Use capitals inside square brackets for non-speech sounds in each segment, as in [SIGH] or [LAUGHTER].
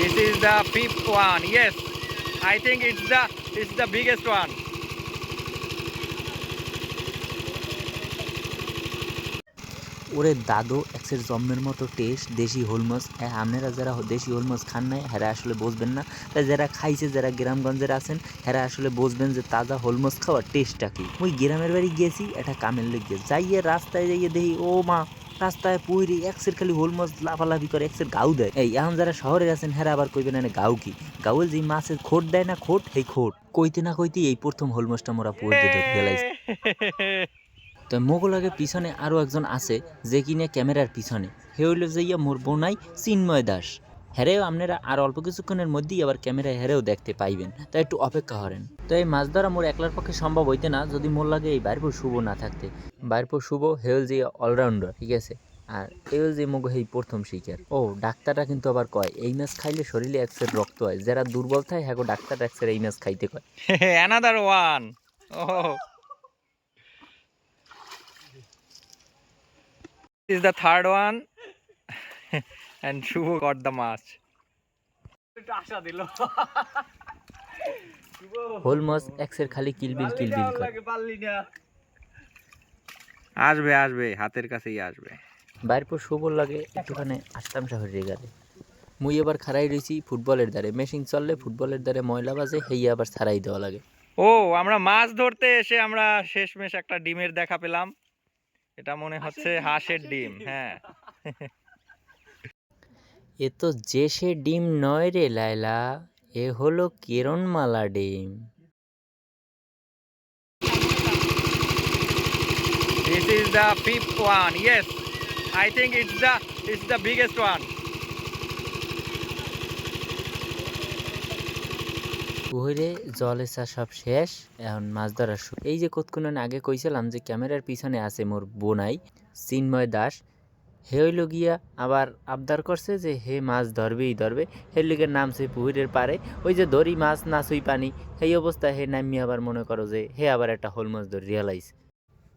This is the fifth one. Yes, I think it's the it's the biggest one. ওরে দাদু এক্সের জম্মের মতো test দেশি হোল মাছ হ্যাঁ আপনারা যারা দেশি হোল মাছ খান নাই হ্যাঁ আসলে বুঝবেন না। তাই যারা খাইছে যারা গ্রামগঞ্জের আছেন হ্যাঁ আসলে বুঝবেন যে তাজা হোল মাছ খাওয়ার টেস্টটা কি। ওই গ্রামের বাড়ি গেছি এটা কামের লেগে। যাইয়ে রাস্তায় যাইয়ে দেখি ও মা। রাস্তায় পুইরি একসের খালি হোল মাছ লাফালাফি করে একসের গাউ দেয়। এই, এখন যারা শহরে আছেন হ্যাঁ আবার কইবেন না গাউ কি? গাউল যে মাছের খোট দেয় না খোট এই খোট। কইতে না কইতে এই প্রথম হোল মাছটা মোরা পুইতে ধরে গেলাইছি তো পিছনে আরও একজন আছে, যে কিনে ক্যামেরার পিছনে। হে হইল যে ইয়া মোর বোনাই চিন্ময় দাস। হেরেও আপনারা আর অল্প কিছুক্ষণের মধ্যেই আবার ক্যামেরায় হেরেও দেখতে পাইবেন। তাই একটু অপেক্ষা করেন। তো এই মাছ ধরা মোর একলার পক্ষে সম্ভব হইতে না, যদি মোর লাগে এই বাইরপুর শুভ না থাকতে। বাইরপুর শুভ হেল যে অলরাউন্ডার, ঠিক আছে? আর এই যে মগ এই প্রথম শিকার। ও, ডাক্তাররা কিন্তু আবার কয়, এই মাছ খাইলে শরীরে একসের রক্ত হয়। যারা দুর্বল থাকে হ্যাঁ ডাক্তার একসের এই মাছ খাইতে কয়। [LAUGHS] Another one. Oh. This is the third one. and Shubho got the match. হোল মাছ এক্সের খালি কিলবিল কিলবিল করে। আসবে আসবে হাতের কাছেই আসবে। বাইরপুর শুভর লাগে একটুখানি আসতাম শহরের গেলে মুই এবার খারাই রয়েছি ফুটবলের দ্বারে। মেশিন চললে ফুটবলের দ্বারে ময়লা বাজে হেই আবার ছাড়াই দেওয়া লাগে। ও আমরা মাছ ধরতে এসে আমরা শেষমেশ একটা ডিমের দেখা পেলাম। এটা মনে হচ্ছে হাঁসের ডিম হ্যাঁ। এ তো যে সে ডিম নয় রে লাইলা এ হলো কিরণমালা ডিম This is the fifth one. Yes, I think it's the it's the biggest one. পুহরে জলে চা সব শেষ এখন মাছ ধরার এই যে কতক্ষণ আগে কইছিলাম যে ক্যামেরার পিছনে আছে মোর বোনাই চিন্ময় দাস হে হইল গিয়া আবার আবদার করছে যে হে মাছ ধরবেই ধরবে। হে লিগের নাম সে পুকুরের পারে ওই যে ধরি মাছ না সুই পানি, সেই অবস্থায় হে নামি আবার মনে করো যে হে আবার একটা হোল মাছ ধরে রিয়ালাইজ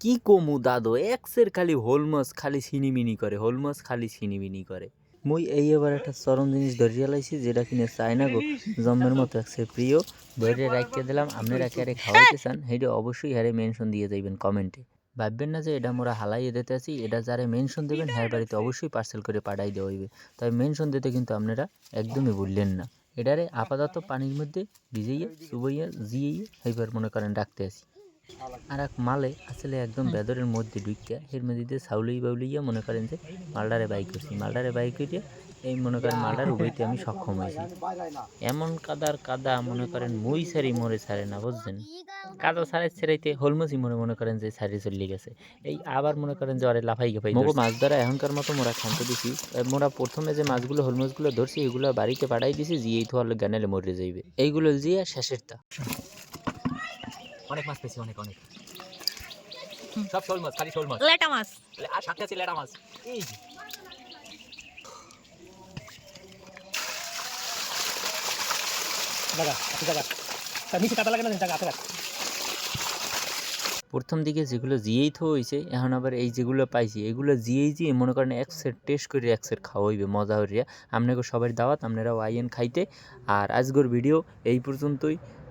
কি কমু দাদো, এক্সের খালি হোল মাছ, খালি ছিনিমিনি করে, হোল মাছ খালি ছিনিমিনি করে। মুই এই এবার একটা চরম জিনিস ধরিয়া লাইছি যেটা কিনে চাই না গো। জন্মের মতো একসের প্রিয়, ধরে রাখিয়ে দিলাম আপনারা ক্যারে খাওয়াইতে চান সেইটা অবশ্যই হ্যারে মেনশন দিয়ে যাইবেন কমেন্টে। ভাববেন না যে এটা মোরা হালাইয়ে দিতে আছি এটা যারা মেনশন দেবেন হ্যাঁ বাড়িতে অবশ্যই পার্সেল করে পাঠাই দেওয়া হইবে। তাই মেনশন দিতে কিন্তু আপনারা একদমই বললেন না। এটারে আপাতত পানির মধ্যে ভিজাইয়া চুবাইয়া জিয়াইয়া হাইবার মনে করেন রাখতে আসি আর এক মালে আসলে একদম বেদরের মধ্যে ঢুকিয়া এর মধ্যে দিয়ে সাউলাই বাউলিয়া মনে করেন যে মালডারে বাইক করছি। মালডারে বাইক করিয়া এই মনে করেন মালডার উবাইতে আমি সক্ষম হয়েছি। এমন কাদার কাদা মনে করেন মুই সারি মরে ছাড়ে না বুঝছেন? কাদা ছাড়াই ছেড়াইতে হলমসি মনে মনে করেন যে সারি চলে গেছে। এই আবার মনে করেন যে আরে লাফাই গেফাই মোগো মাছ ধরা এখনকার মতো মোরা খান্ত দিছি। মোরা প্রথমে যে মাছগুলো হলমসগুলো ধরছি এগুলো বাড়িতে পাঠাই দিছি জিয়েই হলে গানেলে মরে যাইবে। এইগুলো জিয়া শেষের তা অনেক মাছ পেয়েছি অনেক অনেক। সব শোল মাছ খালি শোল মাছ। লেটা মাছ। আর সাথে আছে লেটা মাছ। এই যে। প্রথম দিকে যেগুলো জিয়েই থো হয়েছে এখন আবার এই যেগুলো পাইছি এগুলো জিয়েই জিয়ে মনে করেন এক সেট টেস্ট করে এক সেট খাওয়া হইবে মজা হইয়া। আপনাকে সবাই দাওয়াত আপনারাও আইয়েন খাইতে। আর আজকের ভিডিও এই পর্যন্তই।